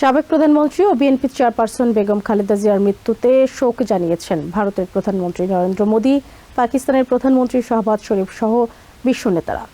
সাবেক প্রধানমন্ত্রী ও বিএনপি চেয়ারপারসন বেগম খালেদা জিয়ার মৃত্যুতে শোক জানিয়েছেন ভারতের প্রধানমন্ত্রী নরেন্দ্র মোদী, পাকিস্তানের প্রধানমন্ত্রী শাহবাজ শরীফ সহ বিশ্ব নেতারা।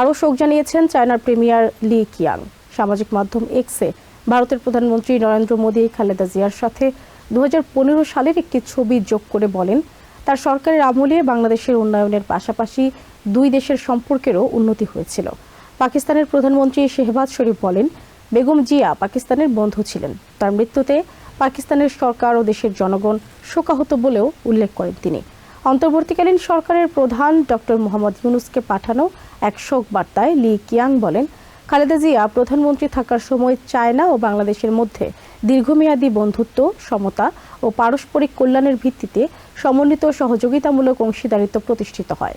আরও শোক জানিয়েছেন চায়নার প্রিমিয়ার লি কিয়াং। সামাজিক মাধ্যম এক্সে ভারতের প্রধানমন্ত্রী নরেন্দ্র মোদী, খালেদা জিয়ার সাথে দু হাজার পনেরো সালের একটি ছবি যোগ করে বলেন, তার সরকারের আমলে বাংলাদেশের উন্নয়নের পাশাপাশি দুই দেশের সম্পর্কেরও উন্নতি হয়েছিল। পাকিস্তানের প্রধানমন্ত্রী শেহবাজ শরীফ বলেন বেগম জিয়া পাকিস্তানের বন্ধু ছিলেন। তার মৃত্যুতে পাকিস্তানের সরকার ও দেশের জনগণ শোকাহত বলেও উল্লেখ করেন তিনি। অন্তর্বর্তীকালীন সরকারের প্রধান ডক্টর মোহাম্মদ ইউনুসকে পাঠানো এক শোক বার্তায় লি কিয়াং বলেন, খালেদা জিয়া প্রধানমন্ত্রী থাকার সময় চায়না ও বাংলাদেশের মধ্যে দীর্ঘমেয়াদী বন্ধুত্ব, সমতা ও পারস্পরিক কল্যাণের ভিত্তিতে সমন্বিত সহযোগিতামূলক অংশীদারিত্ব প্রতিষ্ঠিত হয়।